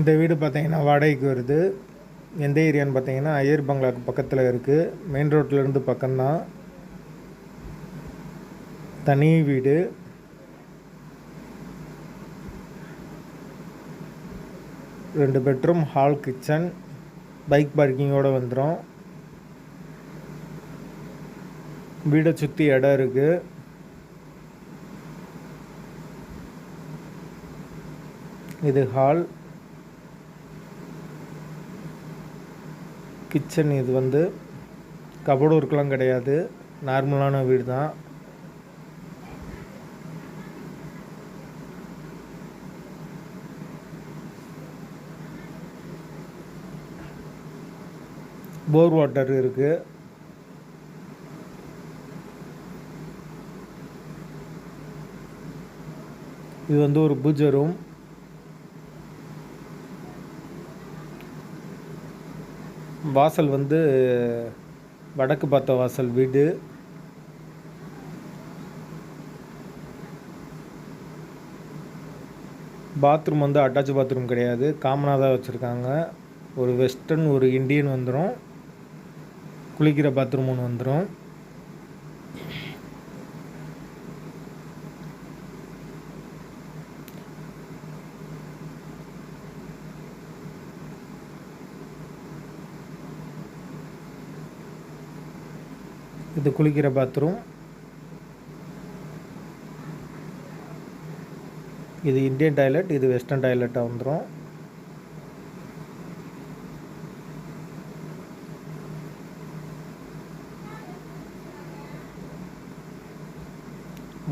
இந்த வீடு பார்த்தீங்கன்னா வாடகைக்கு வருது. எந்த ஏரியான்னு பார்த்தீங்கன்னா ஐயர் பங்களாக்கு பக்கத்தில் இருக்குது மெயின் ரோட்லேருந்து பக்கம்தான். தனி வீடு. ரெண்டு பெட்ரூம் ஹால் கிச்சன் பைக் பார்க்கிங்கோடு வந்துடும் வீடை சுற்றி இடம் இருக்குது இது ஹால் கிச்சன் இது வந்து கபோர்டு ஒர்க்கெலாம் கிடையாது. நார்மலான வீடு தான் போர் வாட்டர் இருக்குது இது வந்து ஒரு பூஜை ரூம் வாசல் வந்து வடக்கு பார்த்த வாசல் வீடு. பாத்ரூம் வந்து அட்டாச் பாத்ரூம் கிடையாது. காமனாக தான் வச்சுருக்காங்க. ஒரு வெஸ்டர்ன் ஒரு இண்டியன் வந்துடும் குளிக்கிற பாத்ரூம் ஒன்று வந்துடும் இது குளிக்கிற பாத்ரூம். இது இந்தியன் டாய்லெட் இது வெஸ்டர்ன் டாய்லெட்டாக வந்துடும்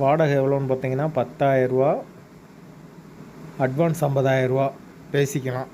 வாடகை எவ்வளோன்னு பார்த்தீங்கன்னா பத்தாயிரரூவா அட்வான்ஸ் ஐம்பதாயிரரூவா பேசிக்கலாம்.